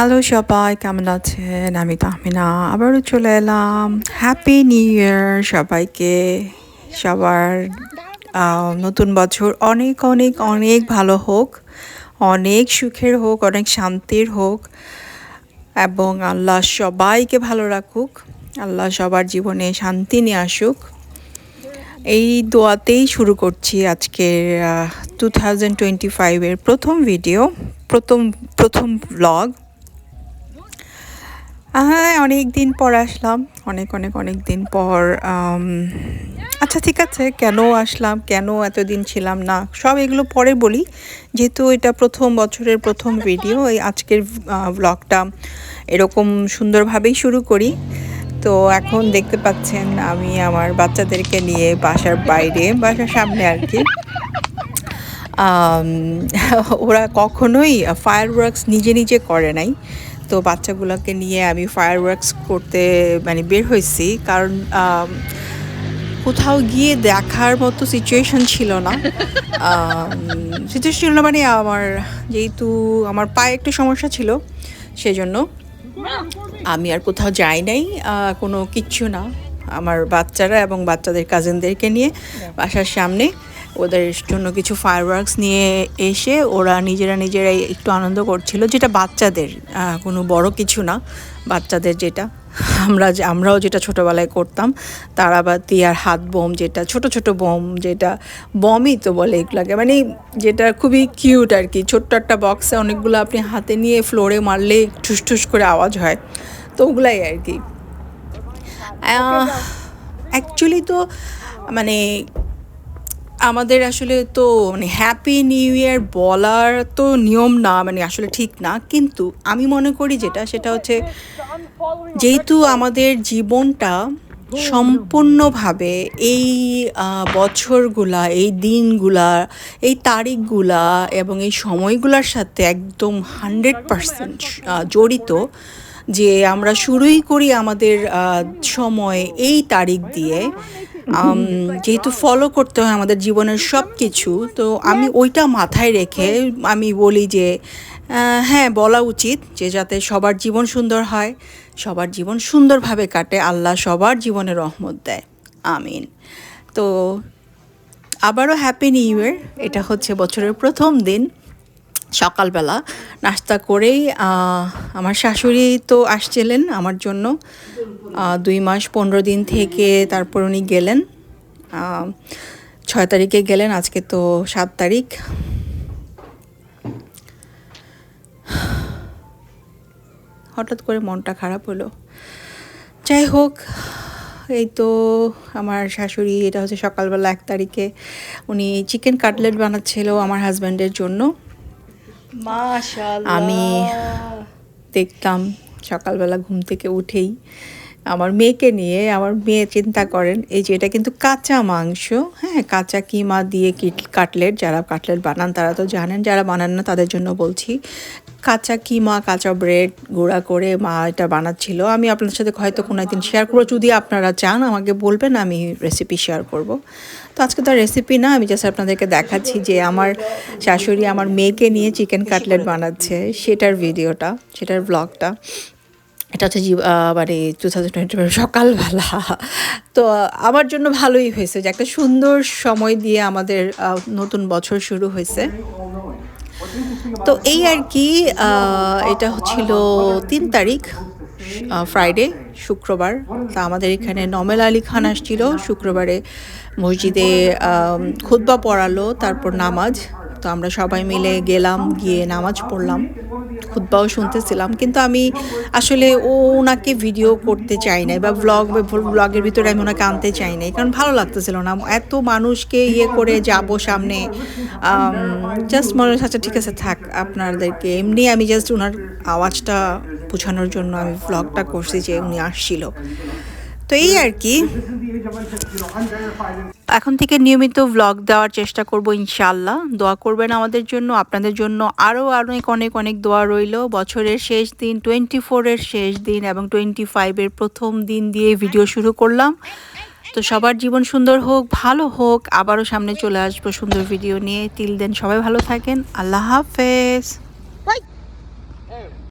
Hello সবাই, কেমন আছেন? আমি তাহমিনা, আবারও চলে এলাম। হ্যাপি নিউ ইয়ার সবাইকে। সবার নতুন বছর অনেক অনেক অনেক ভালো হোক, অনেক সুখের হোক, অনেক শান্তির হোক, এবং আল্লাহ সবাইকে ভালো রাখুক, আল্লাহ সবার জীবনে শান্তি নিয়ে আসুক। এই দোয়াতেই শুরু করছি আজকের টু থাউজেন্ড টোয়েন্টি ফাইভের প্রথম ভিডিও প্রথম প্রথম ব্লগ হ্যাঁ অনেক দিন পর আসলাম। অনেক অনেক অনেক দিন পর আচ্ছা ঠিক আছে, কেন আসলাম, কেন এতদিন ছিলাম না? সব এগুলো পরে বলি। যেহেতু এটা প্রথম বছরের প্রথম ভিডিও এই আজকের ব্লগটা এরকম সুন্দরভাবেই শুরু করি। তো এখন দেখতে পাচ্ছেন, আমি আমার বাচ্চাদেরকে নিয়ে বাসার বাইরে, বাসার সামনে আর কি। ওরা কখনোই ফায়ার ওয়ার্কস নিজে নিজে করে নাই। তো বাচ্চাগুলোকে নিয়ে আমি ফায়ার ওয়ার্কস করতে মানে বের হয়েছি। কারণ কোথাও গিয়ে দেখার মতো সিচুয়েশন ছিল না। সিচুয়েশন ছিল না মানে আমার যেহেতু আমার পায়ে একটু সমস্যা ছিল, সেজন্য আমি আর কোথাও যাই নাই কোনো কিচ্ছু না। আমার বাচ্চারা এবং বাচ্চাদের কাজিনদেরকে নিয়ে বাসার সামনে। ওদের জন্য কিছু ফায়ারওয়ার্কস নিয়ে এসে ওরা নিজেরা নিজেরাই একটু আনন্দ করছিল যেটা বাচ্চাদের কোনো বড় কিছু না। বাচ্চাদের যেটা আমরা যে আমরাও যেটা ছোটোবেলায় করতাম তারাবাতি আর হাত বোম যেটা ছোট ছোট বোম যেটা বমই তো বলে এগুলাকে। মানে যেটা খুবই কিউট আর কি। ছোট্ট একটা বক্সে অনেকগুলো আপনি হাতে নিয়ে ফ্লোরে মারলে ঠুস ঠুস করে আওয়াজ হয়। তো ওগুলাই আর কি। অ্যাকচুয়ালি তো মানে আমাদের আসলে তো মানে হ্যাপি নিউ ইয়ার বলার তো নিয়ম না মানে আসলে ঠিক না। কিন্তু আমি মনে করি যেটা, সেটা হচ্ছে যেহেতু আমাদের জীবনটা সম্পূর্ণভাবে এই বছরগুলা, এই দিনগুলা, এই তারিখগুলা এবং এই সময়গুলোর সাথে একদম হান্ড্রেড পারসেন্ট জড়িত যে আমরা শুরুই করি আমাদের সময় এই তারিখ দিয়ে। যেহেতু ফলো করতে হয় আমাদের জীবনের সব কিছু তো আমি ওইটা মাথায় রেখে আমি বলি যে হ্যাঁ বলা উচিত যে যাতে সবার জীবন সুন্দর হয়, সবার জীবন সুন্দরভাবে কাটে, আল্লাহ সবার জীবনে রহমত দেয়। আমিন। তো আবারও হ্যাপি নিউ ইয়ার এটা হচ্ছে বছরের প্রথম দিন। সকালবেলা নাস্তা করেই আমার শাশুড়ি তো আসছিলেন আমার জন্য। দুই মাস পনেরো দিন থেকে তারপর উনি গেলেন। ছয় তারিখে গেলেন, আজকে তো সাত তারিখ। হঠাৎ করে মনটা খারাপ হলো। যাই হোক, এই তো আমার শাশুড়ি, এটা হচ্ছে সকালবেলা এক তারিখে উনি চিকেন কাটলেট বানাচ্ছিল আমার হাজব্যান্ডের জন্য। আমি দেখতাম সকালবেলা ঘুম থেকে উঠেই আমার মেয়েকে নিয়ে আমার মেয়ে চিন্তা করেন, এই যে এটা কিন্তু কাঁচা মাংস হ্যাঁ কাঁচা কিমা দিয়ে কিট- কাটলেট, যারা কাটলেট বানান তারা তো জানেন, যারা বানান না তাদের জন্য বলছি, কাঁচা কিমা, কাঁচা ব্রেড গুঁড়া করে মা এটা বানাচ্ছিল। আমি আপনাদের সাথে হয়তো কোনো একদিন শেয়ার করব, যদি আপনারা চান আমাকে বলবেন, আমি রেসিপি শেয়ার করব। তো আজকে তো রেসিপি না, আমি জাস্ট আপনাদেরকে দেখাচ্ছি যে আমার শাশুড়ি আমার মেয়েকে নিয়ে চিকেন কাটলেট বানাচ্ছে, সেটার ভিডিওটা সেটার ব্লগটা এটা হচ্ছে মানে টু থাউজেন্ড টোয়েন্টি সকালবেলা। তো আমার জন্য ভালোই হয়েছে যে একটা সুন্দর সময় দিয়ে আমাদের নতুন বছর শুরু হয়েছে। তো এই আর কি এটা হচ্ছিল তিন তারিখ ফ্রাইডে শুক্রবার। তা আমাদের এখানে নমেল আলী খান আসছিল, শুক্রবারে মসজিদে খুতবা পড়ালো, তারপর নামাজ। তো আমরা সবাই মিলে গেলাম, গিয়ে নামাজ পড়লাম। খুতবাও শুনতেছিলাম, কিন্তু আমি আসলে ও ওনাকে ভিডিও করতে চাই নাই বা ব্লগ ব্লগের ভিতরে আমি ওনাকে আনতে চাই নাই, কারণ ভালো লাগতেছিল না। এত মানুষকে ইয়ে করে যাব সামনে জাস্ট মনে আচ্ছা ঠিক আছে, থাক আপনাদেরকে। এমনি আমি জাস্ট ওনার আওয়াজটা বোঝানোর জন্য আমি ব্লগটা করছি যে উনি আসছিল। তো এই আর কি। এখন থেকে নিয়মিত ব্লগ দেওয়ার চেষ্টা করব ইনশাল্লাহ দোয়া করবেন আমাদের জন্য আপনাদের জন্য আরও অনেক অনেক অনেক দোয়া রইল। বছরের শেষ দিন টোয়েন্টি ফোরের শেষ দিন এবং টোয়েন্টি ফাইভের প্রথম দিন দিয়ে ভিডিও শুরু করলাম। তো সবার জীবন সুন্দর হোক ভালো হোক আবারও সামনে চলে আসব সুন্দর ভিডিও নিয়ে। তিল দেন সবাই ভালো থাকেন। আল্লাহ হাফেজ।